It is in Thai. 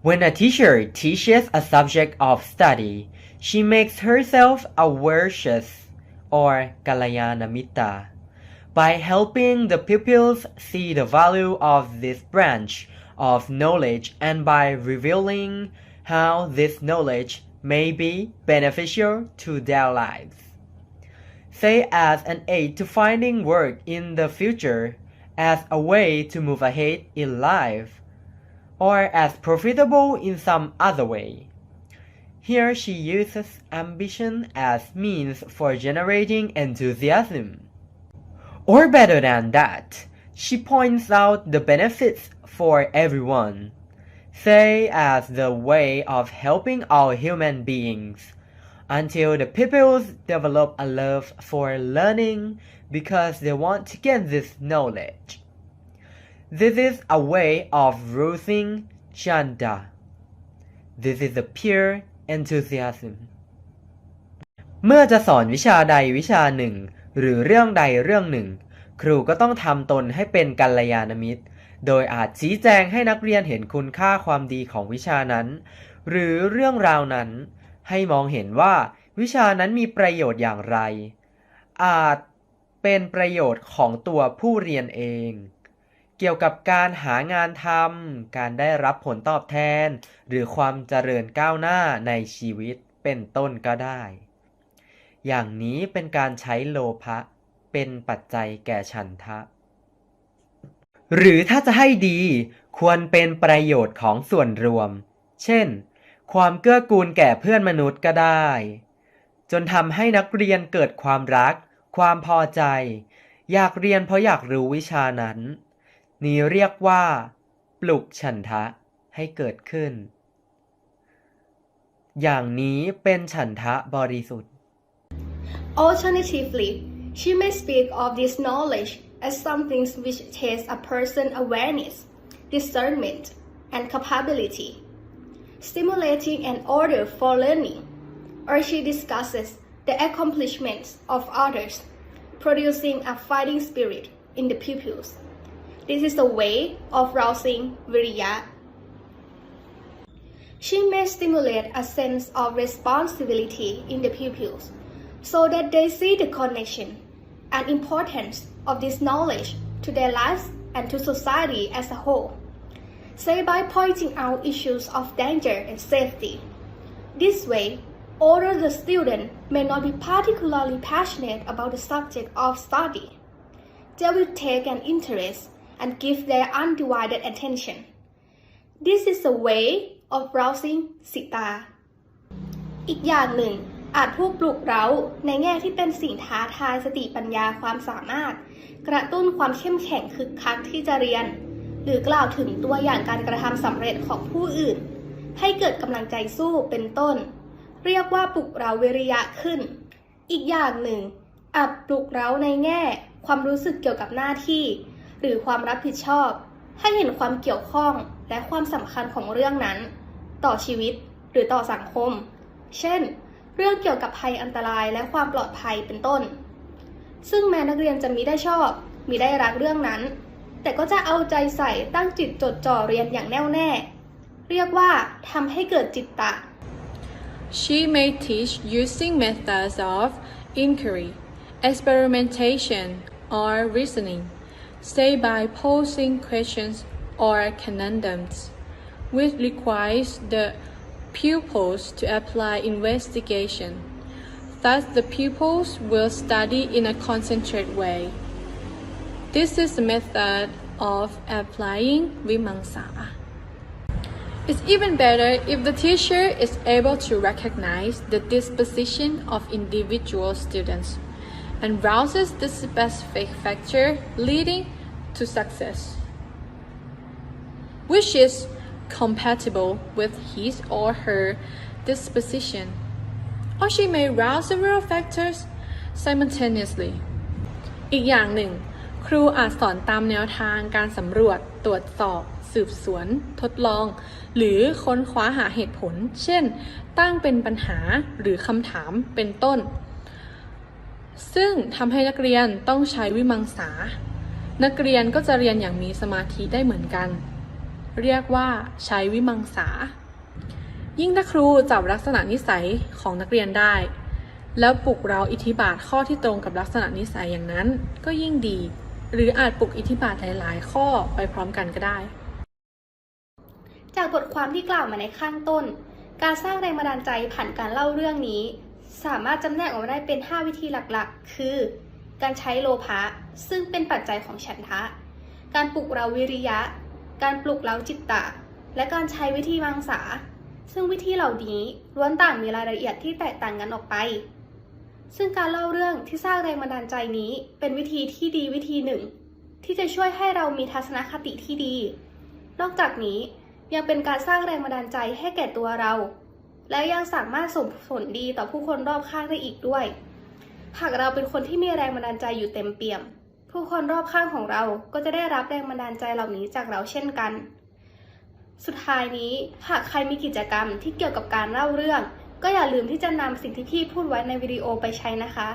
When a teacher teaches a subject of study, she makes herself a or Kalayanamitta by helping the pupils see the value of this branch of knowledge and by revealing how this knowledge may be beneficial to their lives. Say as an aid to finding work in the future, as a way to move ahead in life, or as profitable in some other way. Here she uses ambition as means for generating enthusiasm. Or better than that, she points out the benefits for everyone, say as the way of helping all human beings, until the pupils develop a love for learning because they want to get this knowledge. This is a way of rousing chanda. This is a pure enthusiasm. เมื่อจะสอนวิชาใดวิชาหนึ่ง หรือเรื่องใดเรื่องหนึ่ง ครูก็ต้องทำตนให้เป็นกัลยาณมิตร โดยอาจชี้แจงให้นักเรียนเห็นคุณค่าความดีของวิชานั้น หรือเรื่องราวนั้น ให้มองเห็นว่าวิชานั้นมีประโยชน์อย่างไร อาจเป็นประโยชน์ของตัวผู้เรียนเอง เกี่ยวกับการหางานทำการได้รับผลตอบแทน หรือความเจริญก้าวหน้าในชีวิตเป็นต้นก็ได้ อย่างนี้เป็นการใช้โลภะเป็นปัจจัยแก่ฉันทะ หรือถ้าจะให้ดีควรเป็นประโยชน์ของส่วนรวม เช่น ความเกื้อกูลแก่เพื่อนมนุษย์ก็ได้ จนทำให้นักเรียนเกิดความรัก ความพอใจ อยากเรียนเพราะอยากรู้วิชานั้น นี้เรียกว่า ปลุกฉันทะให้เกิดขึ้น อย่างนี้เป็นฉันทะบริสุทธิ์ Alternatively, she may speak of this knowledge as something which takes a person's awareness, discernment, and capability, stimulating an order for learning, or she discusses the accomplishments of others, producing a fighting spirit in the pupils. This is a way of rousing virya. She may stimulate a sense of responsibility in the pupils so that they see the connection and importance of this knowledge to their lives and to society as a whole. Say by pointing out issues of danger and safety. This way, although the student may not be particularly passionate about the subject of study, they will take an interest and give their undivided attention. This is a way of rousing sita. อีกอย่างหนึ่ง อาจพูกปลุกเร้าในแง่ที่เป็นสิ่งท้าทายสติปัญญาความสามารถ กระตุ้นความเข้มแข็งคึกคักที่จะเรียน หรือกล่าวถึงตัวอย่างการกระทำสำเร็จของผู้อื่น ให้เกิดกำลังใจสู้เป็นต้น เรียกว่าปลุกเร้าวิริยะขึ้น อีกอย่างหนึ่งอาจปลุกเร้าในแง่ ความรู้สึกเกี่ยวกับหน้าที่ หรือความรับผิดชอบ ให้เห็นความเกี่ยวข้องและความสำคัญของเรื่องนั้น ต่อชีวิตหรือต่อสังคม เช่น เรื่องเกี่ยวกับภัยอันตรายและความปลอดภัยเป็นต้น ซึ่งแม้นักเรียนจะมีได้ชอบมีได้รักเรื่องนั้น แต่ก็จะเอาใจใส่ตั้งจิตจดจ่อเรียนอย่างแน่วแน่ เรียกว่าทำให้เกิดจิตตะ She may teach using methods of inquiry, experimentation, or reasoning, say by posing questions or conundrums, which requires the pupils to apply investigation. Thus, the pupils will study in a concentrated way. This is the method of applying vimangsa. It's even better if the teacher is able to recognize the disposition of individual students and rouses the specific factor leading to success, which is compatible with his or her disposition. Or she may rouse several factors simultaneously. อีกอย่างหนึ่ง ครูอาจสอนตามแนวทางการสำรวจ ตรวจสอบ สืบสวน ทดลอง หรือค้นคว้าหาเหตุผล เช่น ตั้งเป็นปัญหาหรือคำถามเป็นต้น ซึ่งทำให้นักเรียนต้องใช้วิมังสา นักเรียนก็จะเรียนอย่างมีสมาธิได้เหมือนกัน เรียกว่าใช้วิมังสา ยิ่งถ้าครูจับลักษณะนิสัยของนักเรียนได้ แล้วปลุกเราอิทธิบาทข้อที่ตรงกับลักษณะนิสัยอย่างนั้น ก็ยิ่งดี หรืออาจปลุกอิทธิบาทหลาย ๆ ข้อไปพร้อมกันก็ได้ จากบทความที่กล่าวมาในข้างต้น การสร้างแรงบันดาลใจผ่านการเล่าเรื่องนี้ สามารถจำแนกออกมาได้เป็น 5 วิธีหลักๆ คือ การใช้โลภะซึ่งเป็นปัจจัยของฉันทะ การปลุกเราวิริยะ การปลุกเราจิตตะ และการใช้วิธีมังสา ซึ่งวิธีเหล่านี้ล้วนต่างมีรายละเอียดที่แตกต่างกันออกไป ซึ่งการเล่าเรื่องที่สร้างแรงบันดาลใจนี้ เป็นวิธีที่ดีวิธีหนึ่ง ที่จะช่วยให้เรามีทัศนคติที่ดี นอกจากนี้ยังเป็นการสร้างแรงบันดาลใจให้แก่ตัวเรา แล้วยังสามารถส่งผลดีต่อผู้คนรอบข้างได้อีกด้วย หากเราเป็นคนที่มีแรงบันดาลใจอยู่เต็มเปี่ยม ผู้คนรอบข้างของเราก็จะได้รับแรงบันดาลใจเหล่านี้จากเราเช่นกัน สุดท้ายนี้หากใครมีกิจกรรมที่เกี่ยวกับการเล่าเรื่อง ก็อย่าลืมที่จะนำสิ่งที่พี่พูดไว้ในวิดีโอไปใช้นะคะ